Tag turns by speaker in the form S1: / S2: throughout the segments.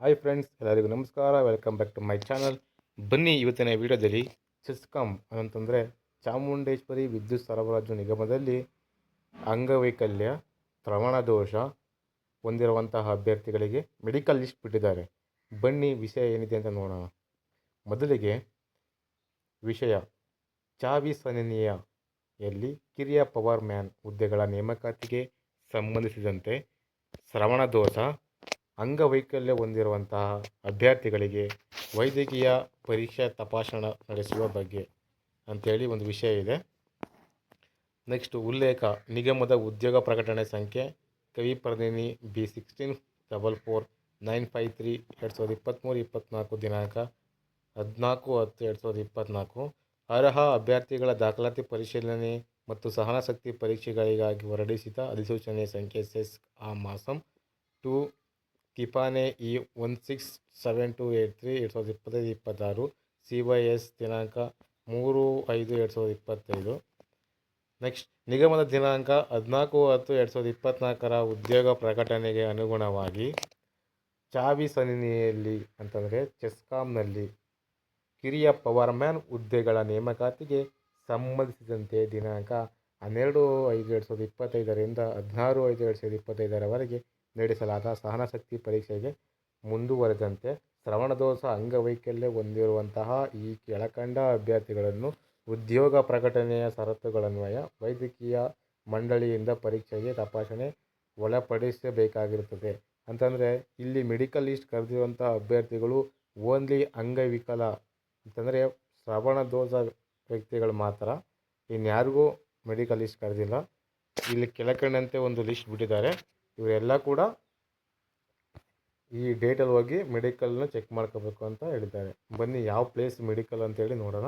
S1: Hi friends ಎಲ್ಲರಿಗೂ ನಮಸ್ಕಾರ. Welcome back to my channel ಬನ್ನಿ ಇವತ್ತಿನ ವಿಡಿಯೋದಲ್ಲಿ ಸಿಸ್ಕಮ್ ಅಂತಂದರೆ ಚಾಮುಂಡೇಶ್ವರಿ ವಿದ್ಯುತ್ ಸರಬರಾಜು ನಿಗಮದಲ್ಲಿ ಅಂಗವೈಕಲ್ಯ ಶ್ರವಣ ದೋಷ ಹೊಂದಿರುವಂತಹ ಅಭ್ಯರ್ಥಿಗಳಿಗೆ ಮೆಡಿಕಲ್ ಲಿಸ್ಟ್ ಬಿಟ್ಟಿದ್ದಾರೆ. ಬನ್ನಿ ವಿಷಯ ಏನಿದೆ ಅಂತ ನೋಡೋಣ. ಮೊದಲಿಗೆ ವಿಷಯ. ಚಾವಿ ಸನನೀಯಲ್ಲಿ ಕಿರಿಯ ಪವರ್ ಮ್ಯಾನ್ ಹುದ್ದೆಗಳ ನೇಮಕಾತಿಗೆ ಸಂಬಂಧಿಸಿದಂತೆ ಶ್ರವಣ ದೋಷ ಅಂಗವೈಕಲ್ಯ ಹೊಂದಿರುವಂತಹ ಅಭ್ಯರ್ಥಿಗಳಿಗೆ ವೈದ್ಯಕೀಯ ಪರೀಕ್ಷಾ ತಪಾಸಣೆ ನಡೆಸುವ ಬಗ್ಗೆ ಅಂಥೇಳಿ ಒಂದು ವಿಷಯ ಇದೆ. ನೆಕ್ಸ್ಟ್ ಉಲ್ಲೇಖ, ನಿಗಮದ ಉದ್ಯೋಗ ಪ್ರಕಟಣೆ ಸಂಖ್ಯೆ, ಕವಿ ಪ್ರದಿನಿ B sixteen double four nine five three ಎರಡು ಸಾವಿರದ ಇಪ್ಪತ್ತ್ಮೂರು ಇಪ್ಪತ್ತ್ನಾಲ್ಕು ದಿನಾಂಕ ಹದಿನಾಲ್ಕು ಹತ್ತು ಎರಡು ಸಾವಿರದ ಇಪ್ಪತ್ತ್ನಾಲ್ಕು ಅರ್ಹ ಅಭ್ಯರ್ಥಿಗಳ ದಾಖಲಾತಿ ಪರಿಶೀಲನೆ ಮತ್ತು ಸಹನಶಕ್ತಿ ಪರೀಕ್ಷೆಗಳಿಗಾಗಿ ಹೊರಡಿಸಿದ ಅಧಿಸೂಚನೆ ಸಂಖ್ಯೆ ಸೆಸ್ ಆ ಮಾಸಂ. ಟು ಕಿಪಾನೆ E one six seven two eight three ಎರಡು ಸಾವಿರದ ಇಪ್ಪತ್ತೈದು, ಇಪ್ಪತ್ತಾರು, ಸಿ ವೈ ಎಸ್ ದಿನಾಂಕ ಮೂರು ಐದು ಎರಡು ಸಾವಿರದ ಇಪ್ಪತ್ತೈದು. ನೆಕ್ಸ್ಟ್, ನಿಗಮದ ದಿನಾಂಕ ಹದಿನಾಲ್ಕು ಹತ್ತು ಎರಡು ಸಾವಿರದ ಇಪ್ಪತ್ತ್ನಾಲ್ಕರ ಉದ್ಯೋಗ ಪ್ರಕಟಣೆಗೆ ಅನುಗುಣವಾಗಿ ಚಾವಿ ಸನಿನಿಯಲ್ಲಿ ಅಂತಂದರೆ ಚೆಸ್ಕಾಂನಲ್ಲಿ ಕಿರಿಯ ಪವರ್ ಮ್ಯಾನ್ ಹುದ್ದೆಗಳ ನೇಮಕಾತಿಗೆ ಸಂಬಂಧಿಸಿದಂತೆ ದಿನಾಂಕ ಹನ್ನೆರಡು ಐದು ಎರಡು ಸಾವಿರದ ಇಪ್ಪತ್ತೈದರಿಂದ ಹದಿನಾರು ಐದು ಎರಡು ಸಾವಿರದ ಇಪ್ಪತ್ತೈದರವರೆಗೆ ನಡೆಸಲಾದ ಸಹನಶಕ್ತಿ ಪರೀಕ್ಷೆಗೆ ಮುಂದುವರೆದಂತೆ ಶ್ರವಣದೋಷ ಅಂಗವೈಕಲ್ಯ ಹೊಂದಿರುವಂತಹ ಈ ಕೆಳಕಂಡ ಅಭ್ಯರ್ಥಿಗಳನ್ನು ಉದ್ಯೋಗ ಪ್ರಕಟಣೆಯ ಷರತ್ತುಗಳನ್ವಯ ವೈದ್ಯಕೀಯ ಮಂಡಳಿಯಿಂದ ಪರೀಕ್ಷೆಗೆ ತಪಾಸಣೆ ಒಳಪಡಿಸಬೇಕಾಗಿರುತ್ತದೆ. ಅಂತಂದರೆ ಇಲ್ಲಿ ಮೆಡಿಕಲ್ ಲಿಸ್ಟ್ ಕರೆದಿರುವಂಥ ಅಭ್ಯರ್ಥಿಗಳು ಓನ್ಲಿ ಅಂಗವಿಕಲ, ಅಂತಂದರೆ ಶ್ರವಣ ದೋಷ ವ್ಯಕ್ತಿಗಳು ಮಾತ್ರ, ಇನ್ಯಾರಿಗೂ ಮೆಡಿಕಲ್ ಲಿಸ್ಟ್ ಕರೆದಿಲ್ಲ. ಇಲ್ಲಿ ಕೆಳಕಂಡಂತೆ ಒಂದು ಲಿಸ್ಟ್ ಬಿಟ್ಟಿದ್ದಾರೆ. ಇವರೆಲ್ಲ ಕೂಡ ಈ ಡೇಟಲ್ಲಿ ಹೋಗಿ ಮೆಡಿಕಲ್ನ ಚೆಕ್ ಮಾಡ್ಕೋಬೇಕು ಅಂತ ಹೇಳಿದ್ದಾರೆ. ಬನ್ನಿ ಯಾವ ಪ್ಲೇಸ್ ಮೆಡಿಕಲ್ ಅಂತೇಳಿ ನೋಡೋಣ.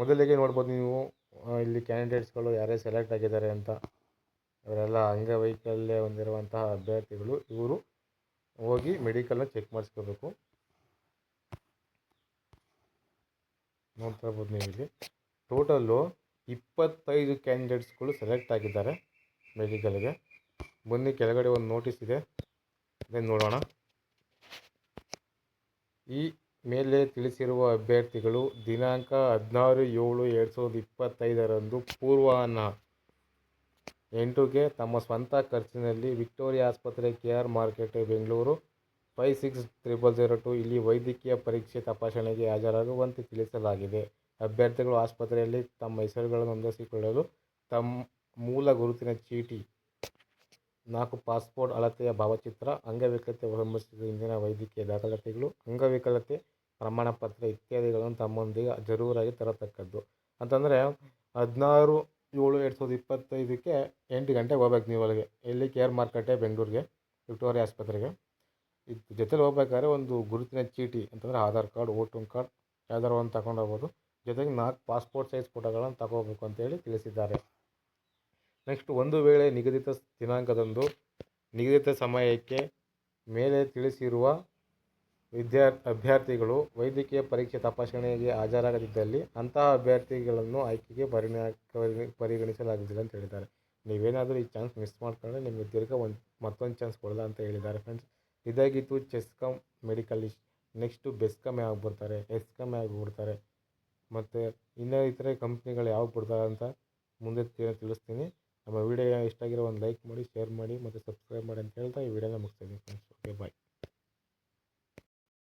S1: ಮೊದಲಿಗೆ ನೋಡ್ಬೋದು ನೀವು ಇಲ್ಲಿ ಕ್ಯಾಂಡಿಡೇಟ್ಸ್ಗಳು ಯಾರೇ ಸೆಲೆಕ್ಟ್ ಆಗಿದ್ದಾರೆ ಅಂತ. ಇವರೆಲ್ಲ ಅಂಗವೈಕಲ್ಯ ಹೊಂದಿರುವಂತಹ ಅಭ್ಯರ್ಥಿಗಳು, ಇವರು ಹೋಗಿ ಮೆಡಿಕಲ್ನ ಚೆಕ್ ಮಾಡಿಸ್ಕೋಬೇಕು. ನೋಡ್ತಾ ಇರ್ಬೋದು ನೀವು ಇಲ್ಲಿ. ಟೋಟಲ್ಲು ಇಪ್ಪತ್ತೈದು ಕ್ಯಾಂಡಿಡೇಟ್ಸ್ಗಳು ಸೆಲೆಕ್ಟ್ ಆಗಿದ್ದಾರೆ ಮೆಡಿಕಲ್ಗೆ ಬನ್ನಿ, ಕೆಳಗಡೆ ಒಂದು ನೋಟಿಸ್ ಇದೆ. ಅದನ್ನು ನೋಡೋಣ. ಈ ಮೇಲೆ ತಿಳಿಸಿರುವ ಅಭ್ಯರ್ಥಿಗಳು ದಿನಾಂಕ ಹದಿನಾರು ಏಳು ಎರಡು ಸಾವಿರದ ಇಪ್ಪತ್ತೈದರಂದು ಪೂರ್ವಾಹ್ನ. ಎಂಟುಗೆ ತಮ್ಮ ಸ್ವಂತ ಖರ್ಚಿನಲ್ಲಿ ವಿಕ್ಟೋರಿಯಾ ಆಸ್ಪತ್ರೆ K R market, Bengaluru. Five six triple zero two ಇಲ್ಲಿ ವೈದ್ಯಕೀಯ ಪರೀಕ್ಷೆ ತಪಾಸಣೆಗೆ ಹಾಜರಾಗುವಂತೆ ತಿಳಿಸಲಾಗಿದೆ. ಅಭ್ಯರ್ಥಿಗಳು ಆಸ್ಪತ್ರೆಯಲ್ಲಿ ತಮ್ಮ ಹೆಸರುಗಳನ್ನು ನೋಂದಾಯಿಸಿಕೊಳ್ಳಲು ತಮ್ಮ ಮೂಲ ಗುರುತಿನ ಚೀಟಿ ನಾಲ್ಕು ಪಾಸ್ಪೋರ್ಟ್ ಅಳತೆಯ ಭಾವಚಿತ್ರ, ಅಂಗವಿಕಲತೆ ಸಂಬಂಧಿಸಿದ ಇಂದಿನ ವೈದ್ಯಕೀಯ ದಾಖಲಾತಿಗಳು, ಅಂಗವಿಕಲತೆ ಪ್ರಮಾಣಪತ್ರ ಇತ್ಯಾದಿಗಳನ್ನು ತಮ್ಮೊಂದಿಗೆ ಜರೂರಾಗಿ ತರತಕ್ಕದ್ದು. ಅಂತಂದರೆ ಹದಿನಾರು ಏಳು ಎರಡು ಸಾವಿರದ ಇಪ್ಪತ್ತೈದಕ್ಕೆ ಎಂಟು ಗಂಟೆಗೆ ಹೋಗ್ಬೇಕು ನೀವು ಅಲ್ಲಿಗೆ. ಎಲ್ಲಿ ಕೆ ಆರ್ ಮಾರ್ಕೆಟೆ ಬೆಂಗಳೂರಿಗೆ, ವಿಕ್ಟೋರಿಯಾ ಆಸ್ಪತ್ರೆಗೆ. ಇದು ಜೊತೆಲಿ ಹೋಗ್ಬೇಕಾದ್ರೆ ಒಂದು ಗುರುತಿನ ಚೀಟಿ ಅಂತಂದರೆ ಆಧಾರ್ ಕಾರ್ಡ್, ವೋಟಿಂಗ್ ಕಾರ್ಡ್ ಯಾವ್ದಾರು ಒಂದು ತಗೊಂಡು ಹೋಗ್ಬೋದು. ಜೊತೆಗೆ ನಾಲ್ಕು ಪಾಸ್ಪೋರ್ಟ್ ಸೈಜ್ ಫೋಟೋಗಳನ್ನು ತಗೋಬೇಕು ಅಂತೇಳಿ ತಿಳಿಸಿದ್ದಾರೆ. ನೆಕ್ಸ್ಟ್ ಒಂದು ವೇಳೆ ನಿಗದಿತ ದಿನಾಂಕದಂದು ನಿಗದಿತ ಸಮಯಕ್ಕೆ ಮೇಲೆ ತಿಳಿಸಿರುವ ವಿದ್ಯಾ, ಅಭ್ಯರ್ಥಿಗಳು ವೈದ್ಯಕೀಯ ಪರೀಕ್ಷೆ ತಪಾಸಣೆಗೆ ಹಾಜರಾಗದಿದ್ದಲ್ಲಿ ಅಂತಹ ಅಭ್ಯರ್ಥಿಗಳನ್ನು ಆಯ್ಕೆಗೆ ಪರಿಣ ಪರಿಗಣಿಸಲಾಗುವುದಿಲ್ಲ ಅಂತ ಹೇಳಿದ್ದಾರೆ. ನೀವೇನಾದರೂ ಈ ಚಾನ್ಸ್ ಮಿಸ್ ಮಾಡ್ಕೊಂಡ್ರೆ ನಿಮಗೆ ದೀರ್ಘ ಒಂದು ಮತ್ತೊಂದು ಚಾನ್ಸ್ ಕೊಡಲ್ಲ ಅಂತ ಹೇಳಿದ್ದಾರೆ ಫ್ರೆಂಡ್ಸ್. ಇದಾಗಿತ್ತು CESCOM medical list next BESCOM ಯಾವಾಗ ಬರ್ತಾರೆ ಎಸ್ಕಮ್ ಯಾವಾಗ ಬಿಡ್ತಾರೆ ಮತ್ತು ಇನ್ನೂ ಇತರೆ ಕಂಪ್ನಿಗಳು ಯಾವಾಗ ಬಿಡ್ತಾರೆ ಅಂತ ಮುಂದೆ ತಿಳಿಸ್ತೀನಿ. ನಮ್ಮ ವಿಡಿಯೋ ಇಷ್ಟ ಆಗಿರೋ ಒಂದು ಲೈಕ್ ಮಾಡಿ ಶೇರ್ ಮಾಡಿ ಮತ್ತು ಸಬ್ಸ್ಕ್ರೈಬ್